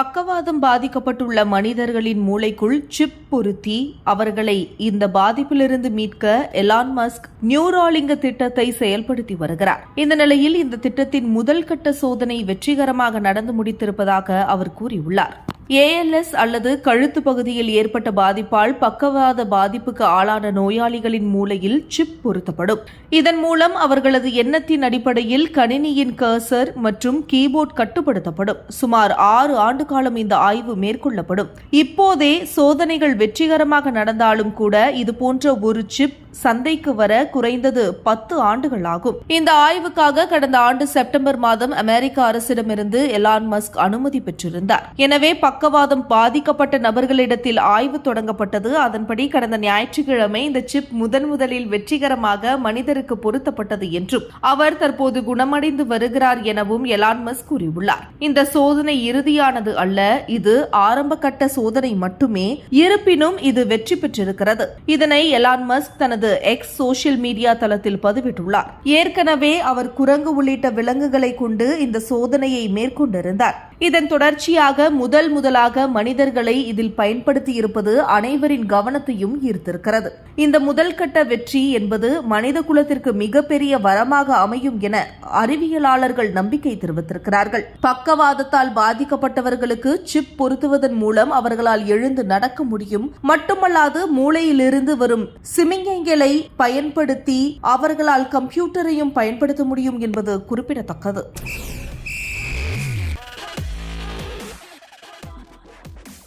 பக்கவாதம் பாதிக்கப்பட்டுள்ள மனிதர்களின் மூளைக்குள் சிப் பொருத்தி அவர்களை இந்த பாதிப்பிலிருந்து மீட்க எலான் மஸ்க் நியூராலிங்க திட்டத்தை செயல்படுத்தி வருகிறார். இந்த நிலையில் இந்த திட்டத்தின் முதல் கட்ட சோதனை வெற்றிகரமாக நடந்து முடித்திருப்பதாக அவர் கூறியுள்ளார். ஏஎல்எஸ் அல்லது கழுத்து பகுதியில் ஏற்பட்ட பாதிப்பால் பக்கவாத பாதிப்புக்கு ஆளான நோயாளிகளின் மூளையில் சிப் பொருத்தப்படும். இதன் மூலம் அவர்களது எண்ணத்தின் அடிப்படையில் கணினியின் கர்சர் மற்றும் கீபோர்ட் கட்டுப்படுத்தப்படும். சுமார் ஆறு ஆண்டு காலம் இந்த ஆய்வு மேற்கொள்ளப்படும். இப்போதே சோதனைகள் வெற்றிகரமாக நடந்தாலும் கூட இதுபோன்ற ஒரு சிப் சந்தைக்கு வர குறைந்தது பத்து ஆண்டுகள் ஆகும். இந்த ஆய்வுக்காக கடந்த ஆண்டு செப்டம்பர் மாதம் அமெரிக்க அரசிடமிருந்து எலான் மஸ்க் அனுமதி பெற்றிருந்தார். எனவே பக்கவாதம் பாதிக்கப்பட்ட நபர்களிடத்தில் ஆய்வு தொடங்கப்பட்டது. அதன்படி கடந்த ஞாயிற்றுக்கிழமை இந்த சிப் முதன் முதலில் வெற்றிகரமாக மனிதருக்கு பொருத்தப்பட்டது என்றும் அவர் தற்போது குணமடைந்து வருகிறார் எனவும் எலான் மஸ்க் கூறியுள்ளார். இந்த சோதனை இறுதியானது அல்ல இது ஆரம்ப கட்ட சோதனை மட்டுமே இருப்பினும் இது வெற்றி பெற்றிருக்கிறது. இதனை எலான் மஸ்க் தனது எக்ஸ் சோஷியல் மீடியா தளத்தில் பதிவிட்டுள்ளார். ஏற்கனவே அவர் குரங்கு உள்ளிட்ட விலங்குகளை கொண்டு இந்த சோதனையை மேற்கொண்டிருந்தார். இதன் தொடர்ச்சியாக முதல் முதலாக மனிதர்களை இதில் பயன்படுத்தி இருப்பது அனைவரின் கவனத்தையும் ஈர்த்திருக்கிறது. இந்த முதல் கட்ட வெற்றி என்பது மனித குலத்திற்கு மிகப்பெரிய வரமாக அமையும் என அறிவியலாளர்கள் நம்பிக்கை தெரிவித்திருக்கிறார்கள். பக்கவாதத்தால் பாதிக்கப்பட்டவர்களுக்கு சிப் பொருத்துவதன் மூலம் அவர்களால் எழுந்து நடக்க முடியும். மட்டுமல்லாது மூளையிலிருந்து வரும் சிமிங்கங்களை பயன்படுத்தி அவர்களால் கம்ப்யூட்டரையும் பயன்படுத்த முடியும் என்பது குறிப்பிடத்தக்கது.